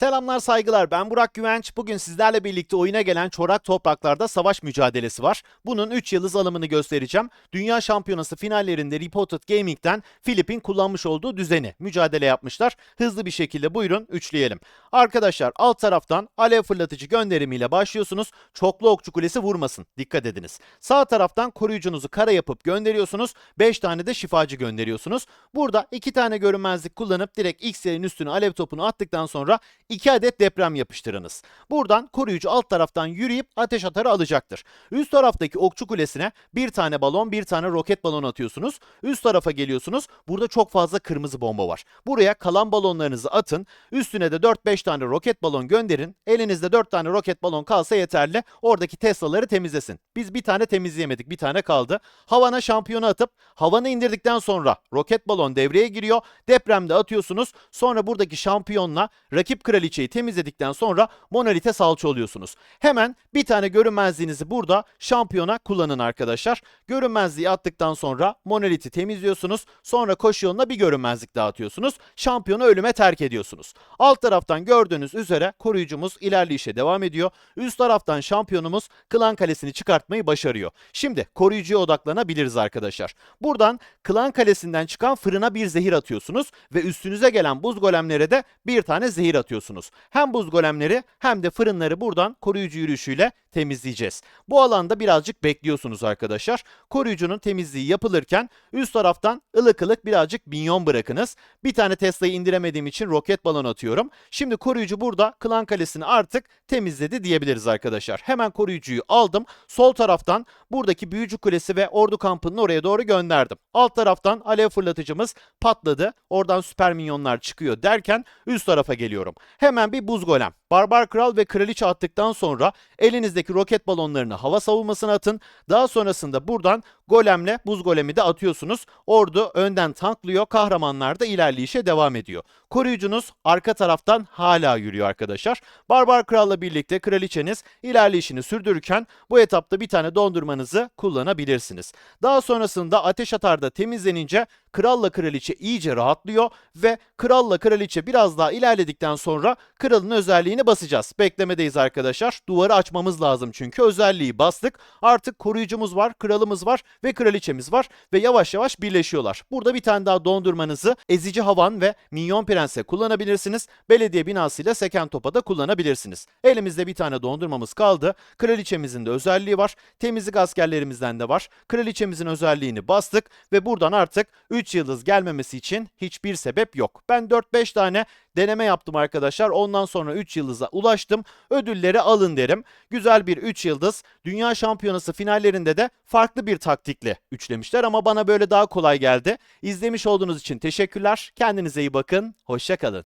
Selamlar saygılar ben Burak Güvenç. Bugün sizlerle birlikte oyuna gelen çorak topraklarda savaş mücadelesi var. Bunun 3 yıldız alımını göstereceğim. Dünya Şampiyonası finallerinde Reported Gaming'den Filip'in kullanmış olduğu düzeni mücadele yapmışlar. Hızlı bir şekilde buyurun üçleyelim. Arkadaşlar alt taraftan alev fırlatıcı gönderimiyle başlıyorsunuz. Çoklu okçu kulesi vurmasın. Dikkat ediniz. Sağ taraftan koruyucunuzu kara yapıp gönderiyorsunuz. 5 tane de şifacı gönderiyorsunuz. Burada 2 tane görünmezlik kullanıp direkt X'lerin üstüne alev topunu attıktan sonra 2 adet deprem yapıştırınız. Buradan koruyucu alt taraftan yürüyüp ateş atarı alacaktır. Üst taraftaki okçu kulesine bir tane balon, bir tane roket balon atıyorsunuz. Üst tarafa geliyorsunuz. Burada çok fazla kırmızı bomba var. Buraya kalan balonlarınızı atın. Üstüne de 4-5 tane roket balon gönderin. Elinizde 4 tane roket balon kalsa yeterli. Oradaki Tesla'ları temizlesin. Biz bir tane temizleyemedik. Bir tane kaldı. Havana şampiyonu atıp havanı indirdikten sonra roket balon devreye giriyor. Depremde atıyorsunuz. Sonra buradaki şampiyonla rakip kraliçeyi temizledikten sonra monolite salça oluyorsunuz. Hemen bir tane görünmezliğinizi burada şampiyona kullanın arkadaşlar. Görünmezliği attıktan sonra monoliti temizliyorsunuz. Sonra koşu yoluna bir görünmezlik dağıtıyorsunuz. Şampiyonu ölüme terk ediyorsunuz. Alt taraftan gördüğünüz üzere koruyucumuz ilerleyişe devam ediyor. Üst taraftan şampiyonumuz klan kalesini çıkartmayı başarıyor. Şimdi koruyucuya odaklanabiliriz arkadaşlar. Buradan klan kalesinden çıkan fırına bir zehir atıyorsunuz ve üstünüze gelen buz golemlere de bir tane zehir atıyorsunuz. Hem buz golemleri hem de fırınları buradan koruyucu yürüyüşüyle temizleyeceğiz. Bu alanda birazcık bekliyorsunuz arkadaşlar. Koruyucunun temizliği yapılırken üst taraftan ılık ılık birazcık minyon bırakınız. Bir tane Tesla'yı indiremediğim için roket balon atıyorum. Şimdi koruyucu burada klan kalesini artık temizledi diyebiliriz arkadaşlar. Hemen koruyucuyu aldım. Sol taraftan buradaki büyücü kulesi ve ordu kampının oraya doğru gönderdim. Alt taraftan alev fırlatıcımız patladı. Oradan süper minyonlar çıkıyor derken üst tarafa geliyorum. Hemen bir buz golem. Barbar kral ve kraliçe attıktan sonra elinizdeki roket balonlarını hava savunmasına atın. Daha sonrasında buradan golemle buz golemi de atıyorsunuz. Ordu önden tanklıyor. Kahramanlar da ilerleyişe devam ediyor. Koruyucunuz arka taraftan hala yürüyor arkadaşlar. Barbar kralla birlikte kraliçeniz ilerleyişini sürdürürken bu etapta bir tane dondurmanızı kullanabilirsiniz. Daha sonrasında ateş atarda temizlenince kralla kraliçe iyice rahatlıyor ve kralla kraliçe biraz daha ilerledikten sonra kralın özelliğini basacağız. Beklemedeyiz arkadaşlar. Duvarı açmamız lazım çünkü özelliği bastık. Artık koruyucumuz var, kralımız var ve kraliçemiz var ve yavaş yavaş birleşiyorlar. Burada bir tane daha dondurmanızı ezici havan ve minyon prense kullanabilirsiniz. Belediye binasıyla seken topa da kullanabilirsiniz. Elimizde bir tane dondurmamız kaldı. Kraliçemizin de özelliği var. Temizlik askerlerimizden de var. Kraliçemizin özelliğini bastık ve buradan artık 3 yıldız gelmemesi için hiçbir sebep yok. Ben 4-5 tane deneme yaptım arkadaşlar. Ondan sonra 3 yıldıza ulaştım. Ödülleri alın derim. Güzel bir 3 yıldız. Dünya Şampiyonası finallerinde de farklı bir taktikle üçlemişler ama bana böyle daha kolay geldi. İzlemiş olduğunuz için teşekkürler. Kendinize iyi bakın. Hoşçakalın.